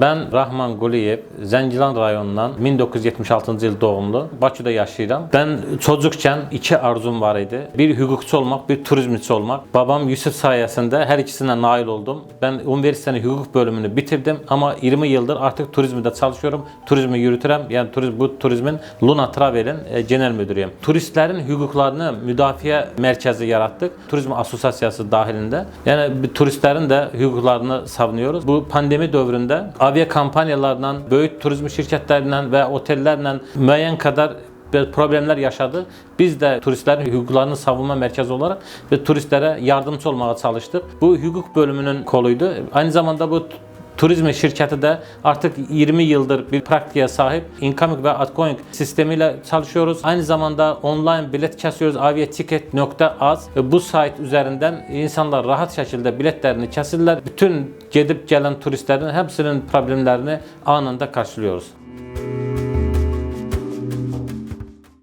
Ben Rahman Quliyev, Zəngilan rayonundan 1976-cı il doğumlu. Bakıda yaşayıram. Ben çocukken iki arzum var idi. Bir hukukçu olmak, bir turizmçi olmak. Babam Yusuf sayesinde her ikisine nail oldum. Ben üniversitenin hukuk bölümünü bitirdim ama 20 yıldır artık turizmde çalışıyorum. Turizmi yürütürəm. Yani turizm, bu turizmin Luna Travel'in e, genel müdürüyüm. Turistlerin hukuklarını müdafiə mərkəzi yarattık. Turizm Asosiasiyası dahilində. Yəni bir turistlərin də hüquqlarını savunuyoruz. Bu pandemi dövründə avia kampanyalarla, böyük turizm şirkətlərlə və otellərlə müəyyən qədər bir problemler yaşadı. Biz de turistlerin hüquqlarını savunma merkezi olarak ve turistlere yardımcı olmaya çalıştık. Bu hukuk bölümünün koluydu. Aynı zamanda bu Turizm şirketi de artık 20 yıldır bir praktiğe sahip Incoming ve Outgoing sistemiyle çalışıyoruz. Aynı zamanda online bilet kesiyoruz. aviaticket.az bu site üzerinden insanlar rahat şekilde biletlerini kesilirler. Bütün gedip gelen turistlerin hepsinin problemlerini anında karşılıyoruz.